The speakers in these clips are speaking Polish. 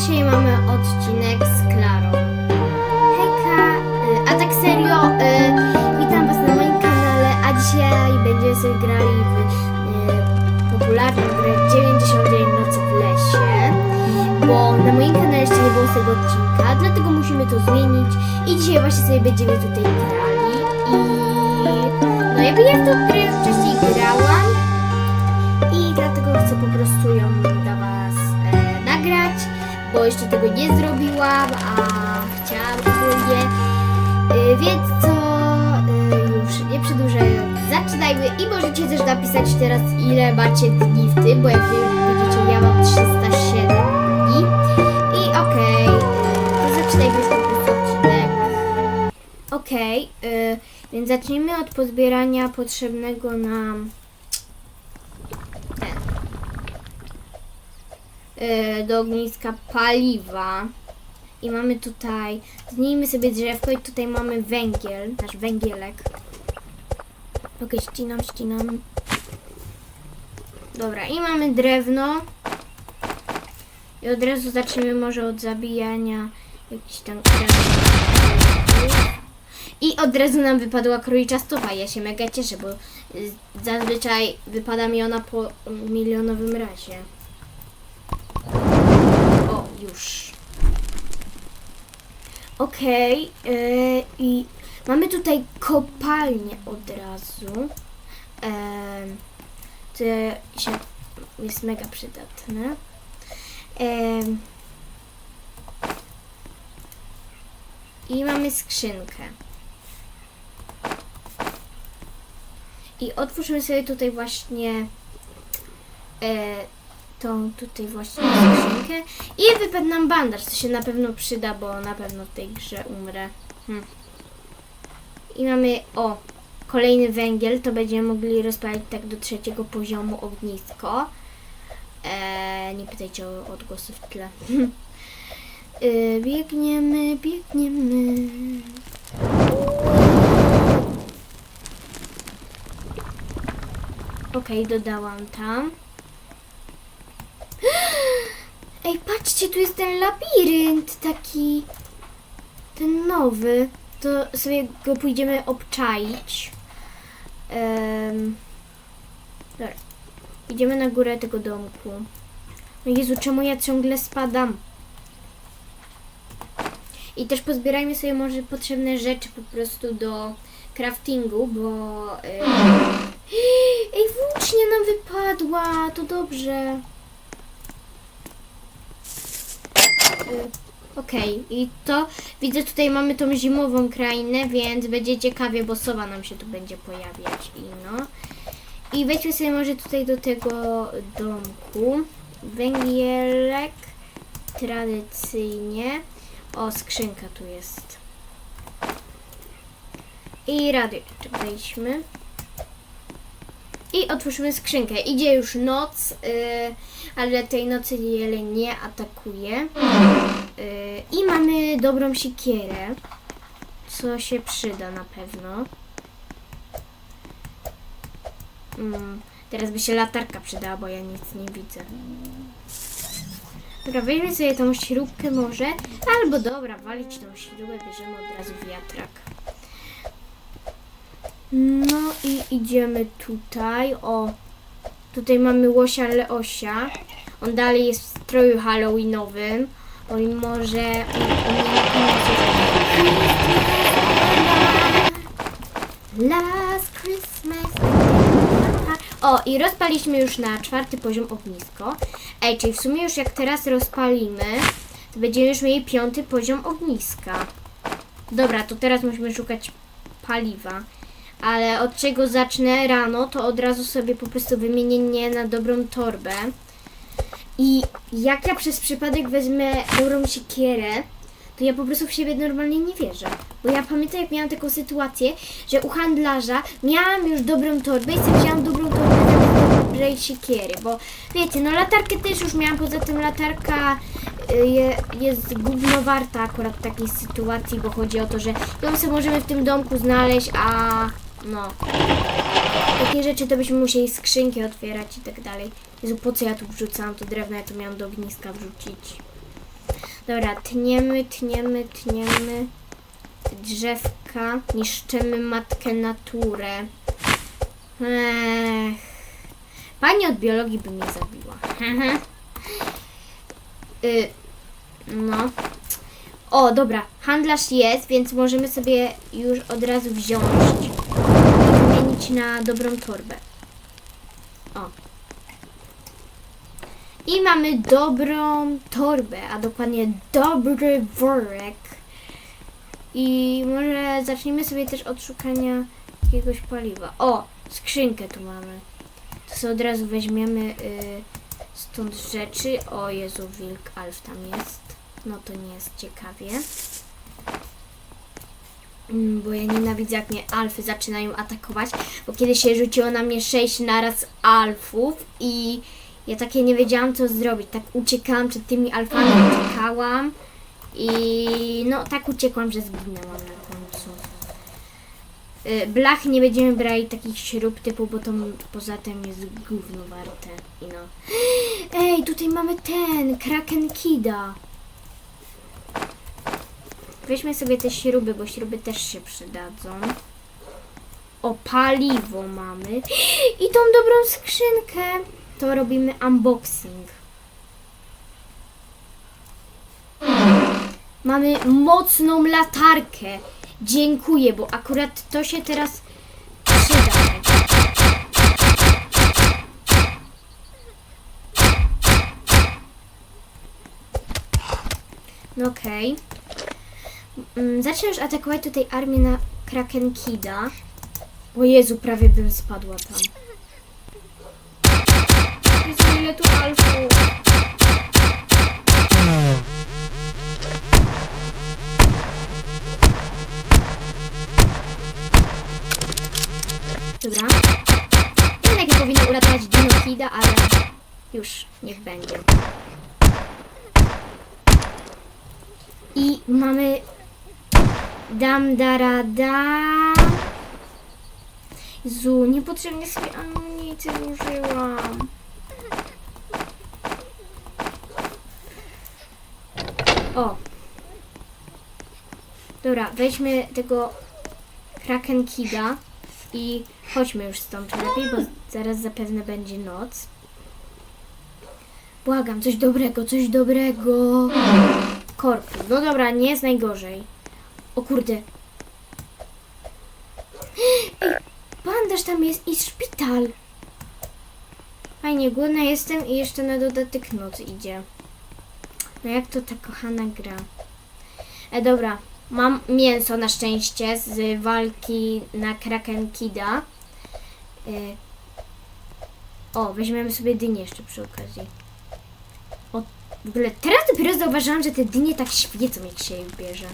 Dzisiaj mamy odcinek z Klarą. Hejka, y, a tak serio, y, witam was na moim kanale, a dzisiaj będziemy sobie grali w y, popularną grę 99 nocy w lesie, bo na moim kanale jeszcze nie było tego odcinka, dlatego musimy to zmienić i dzisiaj właśnie sobie będziemy tutaj grali i no jakby ja w tą grę wcześniej grałam, i dlatego chcę po prostu ją dla Was e, nagrać, bo jeszcze tego nie zrobiłam, a chciałam ogólnie. E, więc co, e, już nie przedłużając, zaczynajmy i możecie też napisać teraz ile macie dni w tym, bo jak wy widzicie ja mam 307 dni. I okej, e, to zaczynajmy prostu odcinek. Okej, e, więc zacznijmy od pozbierania potrzebnego nam do ogniska paliwa. I mamy tutaj, znijmy sobie drzewko i tutaj mamy węgiel, nasz węgielek. Ok, ścinam, ścinam. Dobra, i mamy drewno. I od razu zaczniemy może od zabijania jakichś tam. I od razu nam wypadła królicza stopa. Ja się mega cieszę, bo zazwyczaj wypada mi ona po milionowym razie. Już. Okej, yy, i mamy tutaj kopalnię od razu. Em, to się, jest mega przydatne. Em, I mamy skrzynkę. I otwórzmy sobie tutaj właśnie e, tą tutaj właśnie skrzynkę i wypadł bandaż, co się na pewno przyda, bo na pewno w tej grze umrę. Hm. I mamy, o, kolejny węgiel, to będziemy mogli rozpalić tak do trzeciego poziomu ognisko. Eee, nie pytajcie o odgłosy w tle. Yy, biegniemy, biegniemy. Okej, dodałam tam. Ej, patrzcie, tu jest ten labirynt taki. Ten nowy. To sobie go pójdziemy obczaić. Um, dobra. Idziemy na górę tego domku. No Jezu, czemu ja ciągle spadam? I też pozbierajmy sobie może potrzebne rzeczy po prostu do craftingu, bo... Yy... Ej, włócznia nam wypadła, to dobrze. Y, Okej, i to widzę tutaj mamy tą zimową krainę, więc będzie ciekawie, bo sowa nam się tu będzie pojawiać i no. I wejdźmy sobie może tutaj do tego domku. Węgielek tradycyjnie. O, skrzynka tu jest. I radiowczek wejdźmy. I otwórzmy skrzynkę. Idzie już noc, yy, ale tej nocy jeleń nie atakuje. Yy, I mamy dobrą sikierę, co się przyda na pewno. Mm, teraz by się latarka przydała, bo ja nic nie widzę. Dobra, weźmy sobie tą śrubkę może, albo dobra, walić tą śrubę, bierzemy od razu wiatrak. No i idziemy tutaj. O, tutaj mamy łosia Leosia. On dalej jest w stroju halloweenowym. On może... Na koniec jest- Last Christmas. O, i rozpaliśmy już na czwarty poziom ognisko. Ej, czyli w sumie już jak teraz rozpalimy, to będziemy już mieli piąty poziom ogniska. Dobra, to teraz musimy szukać paliwa. Ale od czego zacznę rano, to od razu sobie po prostu wymienię na dobrą torbę. I jak ja przez przypadek wezmę dobrą siekierę, to ja po prostu w siebie normalnie nie wierzę. Bo ja pamiętam, jak miałam taką sytuację, że u handlarza miałam już dobrą torbę i sobie wzięłam dobrą torbę zamiast dobrej siekiery. Bo wiecie, no latarkę też już miałam, poza tym latarka y, je, jest gówno warta akurat w takiej sytuacji, bo chodzi o to, że ją sobie możemy w tym domku znaleźć, a no. Takie rzeczy to byśmy musieli skrzynki otwierać i tak dalej. Jezu, po co ja tu wrzucałam to drewno, ja to miałam do ogniska wrzucić. Dobra, tniemy, tniemy, tniemy drzewka, niszczymy matkę naturę. Ech. Pani od biologii by mnie zabiła. y, no. O, dobra, handlarz jest, więc możemy sobie już od razu wziąć na dobrą torbę. O. I mamy dobrą torbę, a dokładnie dobry worek. I może zaczniemy sobie też od szukania jakiegoś paliwa. O, skrzynkę tu mamy. To sobie od razu weźmiemy y, stąd rzeczy. O Jezu, wilk alf tam jest. No to nie jest ciekawie. Mm, Bo ja nienawidzę jak mnie alfy zaczynają atakować, bo kiedy się rzuciło na mnie sześć naraz alfów i ja takie nie wiedziałam co zrobić. Tak uciekałam przed tymi alfami, uciekałam i no tak uciekłam, że zginęłam na końcu. Y, Blach nie będziemy brali takich śrub typu, bo to poza tym jest gówno warte. I no. Ej, tutaj mamy ten, Kraken Kida. Weźmy sobie te śruby, bo śruby też się przydadzą. O, paliwo mamy. I tą dobrą skrzynkę. To robimy unboxing. Mamy mocną latarkę. Dziękuję, bo akurat to się teraz przyda. No okej. Mm, Zacznę już atakować tutaj armię na Kraken Kida. O Jezu, prawie bym spadła tam. Ile tu alfów. Dobra. Jednak nie powinno uratować Dino Kida, ale już niech będzie. I mamy dam darada. Zu, niepotrzebnie sobie amunicję użyłam. O. Dobra, weźmy tego Kraken Kida i chodźmy już stąd lepiej, bo zaraz zapewne będzie noc. Błagam, coś dobrego, coś dobrego. Korpus. No dobra, nie jest najgorzej. O kurde. Ej, tam jest i szpital. Fajnie, głodna jestem i jeszcze na dodatek noc idzie. No jak to ta kochana gra. E, dobra, mam mięso na szczęście z walki na Kraken Kida. E, o, weźmiemy sobie dynię jeszcze przy okazji. O, w ogóle teraz dopiero zauważyłam, że te dynie tak świecą, jak się je bierze.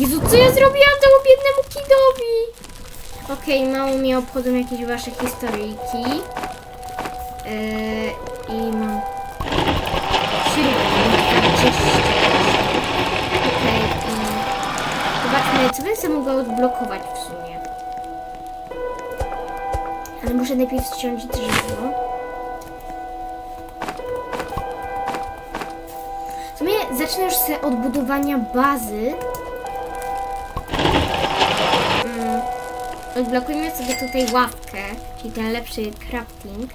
Jezu, co ja zrobiłam temu biednemu kidowi? Okej, mało mnie obchodzą jakieś wasze historyjki. Eee, I mam i zobaczmy, co sobie mogła odblokować w sumie. Ale muszę najpierw ściąć drzewo. W sumie zacznę już od budowania bazy. Odblokujmy sobie tutaj ławkę, czyli ten lepszy crafting.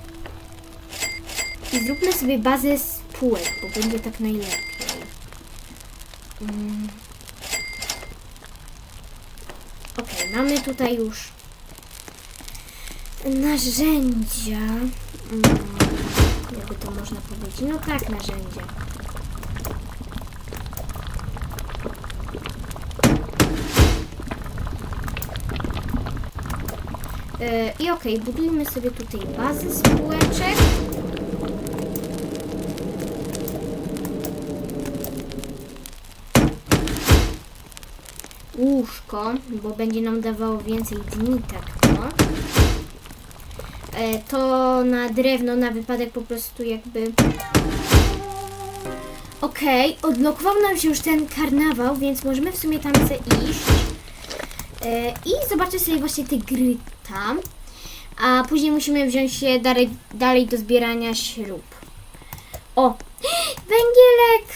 I zróbmy sobie bazę z półek, bo będzie tak najlepiej. Mm. Okej, mamy tutaj już narzędzia. Mm, jakby to można powiedzieć? No tak, narzędzia. I okej, budujmy sobie tutaj bazę spółeczek. Łóżko, bo będzie nam dawało więcej dni, tak to. E, To na drewno, na wypadek po prostu jakby... Okej, odblokował nam się już ten karnawał, więc możemy w sumie tam iść. E, I zobaczę sobie właśnie te gry tam. A później musimy wziąć się dalej, dalej do zbierania śrub. O! Węgielek!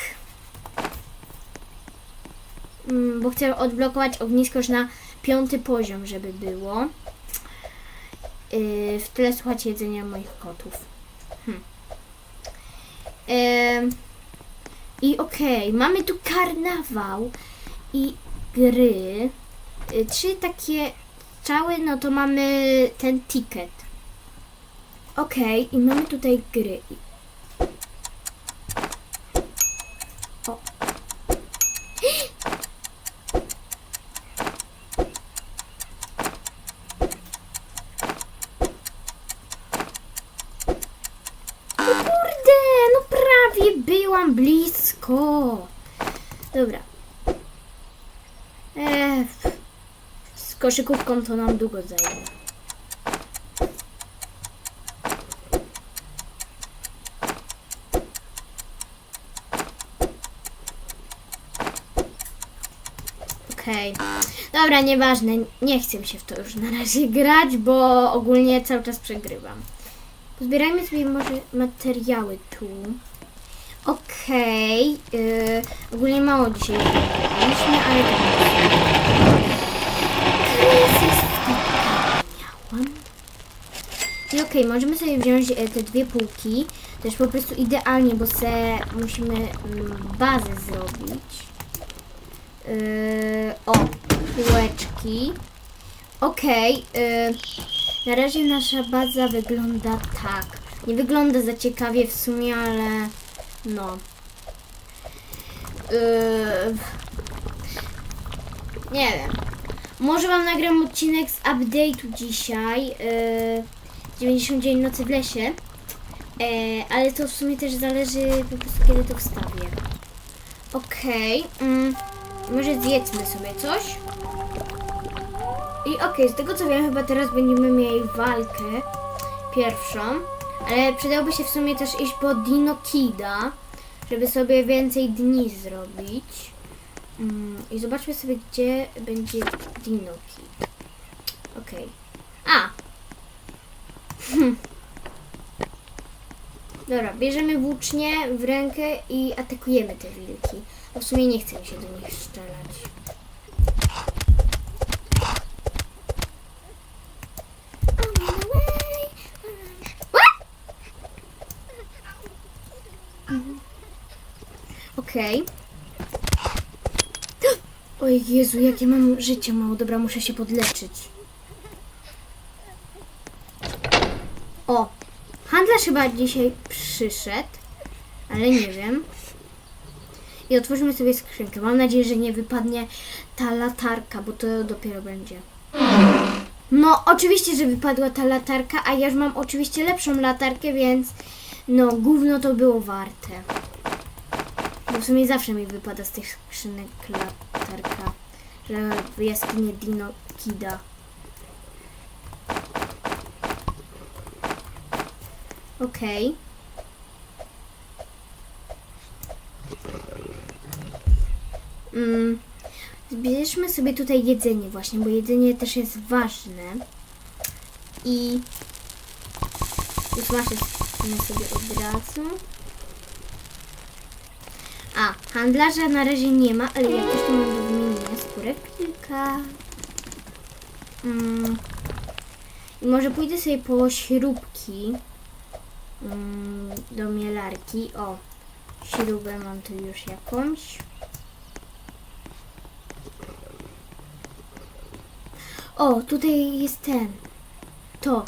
Mm, bo chcę odblokować ognisko już na piąty poziom, żeby było. Yy, w tyle słuchać jedzenia moich kotów. Hm. I okej, mamy tu karnawał i gry. Y, Trzy takie no to mamy ten ticket. Okej, i mamy tutaj gry. O. O kurde, no prawie byłam blisko. Dobra. Eee, z koszykówką to nam długo zajmie. Okej. Dobra, nieważne. Nie chcę się w to już na razie grać, bo ogólnie cały czas przegrywam. Pozbierajmy sobie może materiały tu. Okej. yy, ogólnie mało dzisiaj zrobiliśmy, ale Kryzys miałam. I okej, możemy sobie wziąć e, te dwie półki. Też po prostu idealnie, bo se musimy mm, bazę zrobić. Yy, o, półeczki. Okej, yy, na razie nasza baza wygląda tak. Nie wygląda za ciekawie w sumie, ale no. Yy, nie wiem. Może wam nagram odcinek z update'u dzisiaj. Yy, 90 dzień nocy w lesie. Yy, ale to w sumie też zależy po prostu kiedy to wstawię. Okej. mm, może zjedzmy sobie coś. I okej, z tego co wiem, chyba teraz będziemy mieli walkę pierwszą. Ale przydałoby się w sumie też iść po Dino Kida, żeby sobie więcej dni zrobić. Mm, I zobaczmy sobie, gdzie będzie Dino Kid. Okej. A! Hm. Dobra, bierzemy włócznie w rękę i atakujemy te wilki. Bo w sumie nie chcę się do nich strzelać. Okej. Oj Jezu, jakie mam życie mało. Dobra, muszę się podleczyć. O! Handlarz chyba dzisiaj przyszedł, ale nie wiem. I otworzymy sobie skrzynkę. Mam nadzieję, że nie wypadnie ta latarka, bo to dopiero będzie. No, oczywiście, że wypadła ta latarka, a ja już mam oczywiście lepszą latarkę, więc no, gówno to było warte. Bo w sumie zawsze mi wypada z tych skrzynek latarka. Że w jaskinie Dino Kida. Okej. Mm. Zbierzmy sobie tutaj jedzenie właśnie, bo jedzenie też jest ważne. I już maszę sobie od razu. A, handlarza na razie nie ma, ale jak też to mam kilka. Mm. I może pójdę sobie po śrubki mm, do mielarki. O, śrubę mam tu już jakąś. O, tutaj jest ten. To.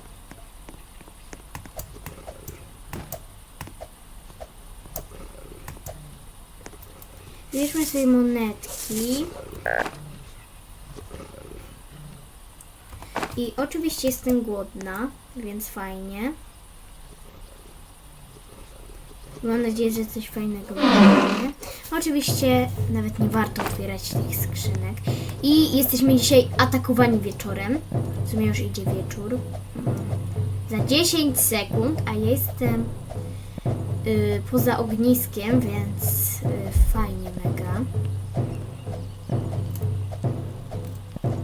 Bierzmy sobie monetki. I oczywiście jestem głodna, więc fajnie. Mam nadzieję, że coś fajnego będzie. Oczywiście nawet nie warto otwierać tych skrzynek. I jesteśmy dzisiaj atakowani wieczorem. W sumie już idzie wieczór. Za 10 sekund, a ja jestem y, poza ogniskiem, więc y, fajnie mega.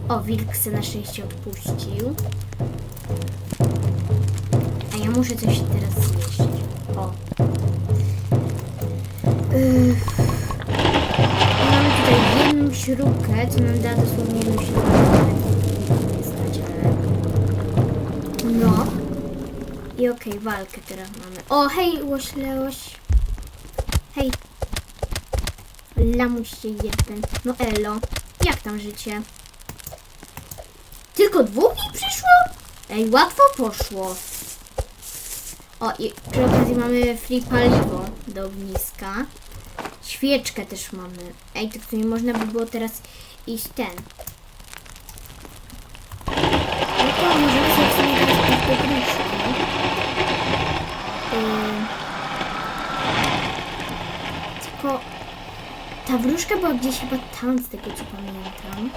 O, wilk se na szczęście odpuścił. A ja muszę coś teraz zjeść. O. Yy, mamy tutaj jedną śrubkę, co nam da dosłownie jedną śrubkę. No. I okej, walkę teraz mamy. O, hej, łoślełoś. Hej. Lamuście jeden. No elo. Jak tam życie? Tylko dwóch ich przyszło? Ej, łatwo poszło. O, i przy okazji mamy free paliwo do ogniska. Świeczkę też mamy. Ej, w sumie można by było teraz iść ten. No to możemy do. Yy. Tylko ta wróżka była gdzieś chyba tam, z tego co pamiętam.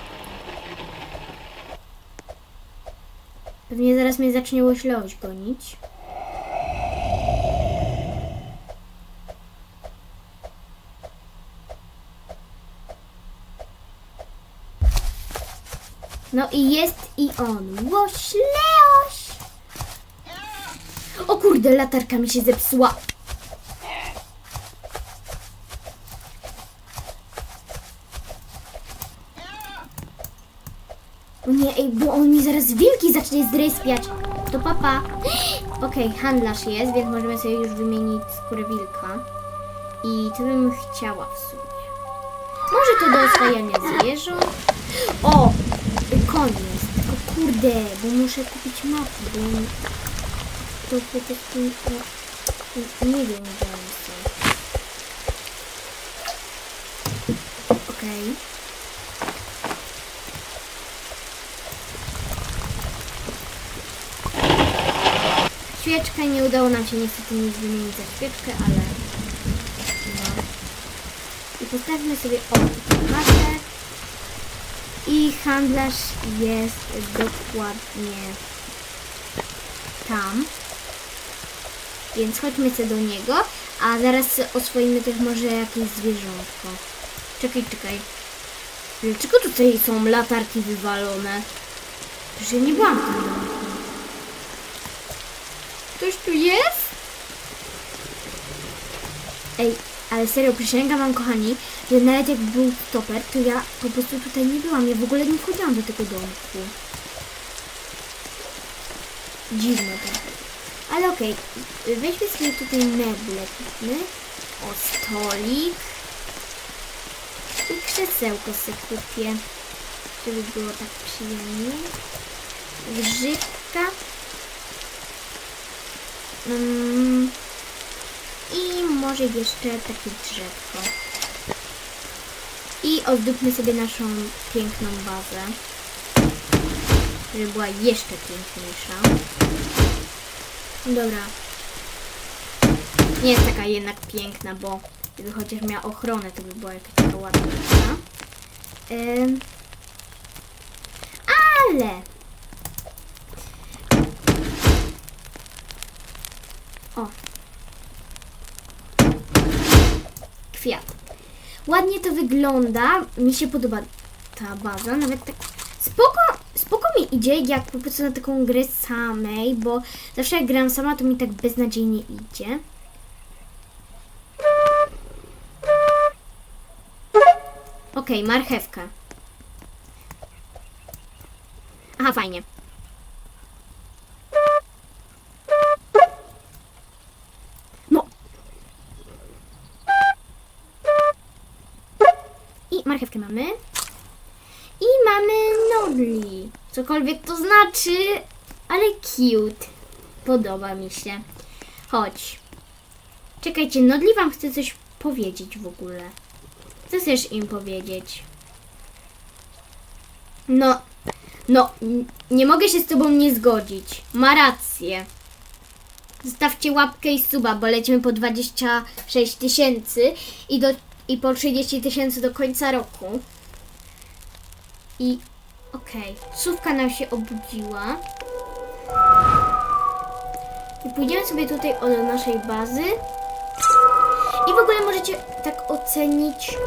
Pewnie zaraz mnie zacznie łośleość gonić. No i jest i on. Łośleoś! O kurde, latarka mi się zepsuła. O nie, ej, bo on mi zaraz wilki zacznie zryspiać. To papa. Okej, handlarz jest, więc możemy sobie już wymienić skórę wilka. I to bym chciała w sumie. Może to do oswajania zwierząt. O! Jest. Tylko kurde, bo muszę kupić mapy, bo to po prostu no, nie wiem gdzie one są. Okej. Świeczkę nie udało nam się niestety nic wymienić za świeczkę, ale no. I postawmy sobie o matę. I handlarz jest dokładnie tam. Więc chodźmy sobie do niego, a zaraz oswoimy też może jakieś zwierzątko. Czekaj, czekaj. Dlaczego tutaj są latarki wywalone? Przecież ja nie byłam domku. Ktoś tu jest? Ej, ale serio, przysięgam wam kochani, że nawet jak był stoper, to ja po prostu tutaj nie byłam. Ja w ogóle nie wchodziłam do tego domku. Dziwne trochę. Ale okej, weźmy sobie tutaj meble. kupmy. O, stolik. I krzesełko sobie kupię. Żeby było tak przyjemnie. Grzybka. Mm. I może jeszcze takie drzewko. I ozdóbmy sobie naszą piękną bazę. Żeby była jeszcze piękniejsza. Dobra. Nie jest taka jednak piękna, bo gdyby chociaż miała ochronę, to by była jakaś taka ładniejsza. Ym. Ale Kwiat. Ładnie to wygląda. Mi się podoba ta baza. Nawet tak spoko, spoko mi idzie, jak po prostu na taką grę samej, bo zawsze jak gram sama, to mi tak beznadziejnie idzie. Okej, marchewka. Aha, fajnie. Marchewkę mamy. I mamy nodli. Cokolwiek to znaczy, ale cute. Podoba mi się. Chodź. Czekajcie, nodli wam chce coś powiedzieć w ogóle. Co chcesz im powiedzieć? No, no, nie mogę się z tobą nie zgodzić. Ma rację. Zostawcie łapkę i suba, bo lecimy po 26 tysięcy i, do, i po 30 tysięcy do końca roku. I okej, sówka nam się obudziła. I pójdziemy sobie tutaj od naszej bazy. I w ogóle możecie tak ocenić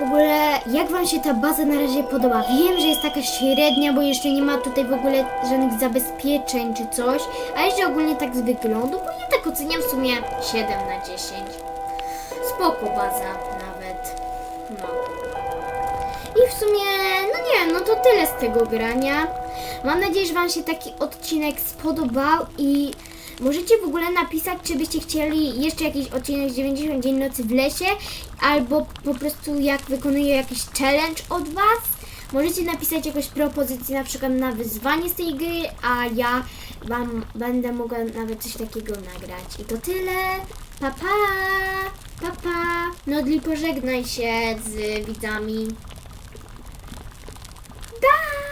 w ogóle jak Wam się ta baza na razie podoba. Wiem, że jest taka średnia, bo jeszcze nie ma tutaj w ogóle żadnych zabezpieczeń czy coś, a jeszcze ogólnie tak z wyglądu, bo ja tak oceniam w sumie 7 na 10. spoko baza nawet. No. I w sumie, no nie no to tyle z tego grania. Mam nadzieję, że Wam się taki odcinek spodobał i możecie w ogóle napisać, czy byście chcieli jeszcze jakiś odcinek z 90 Dzień Nocy w lesie, albo po prostu jak wykonuję jakiś challenge od Was. Możecie napisać jakąś propozycję na przykład na wyzwanie z tej gry, a ja Wam będę mogła nawet coś takiego nagrać. I to tyle. Pa pa! Papa, pa. Nodli pożegnaj się z widzami. Bye!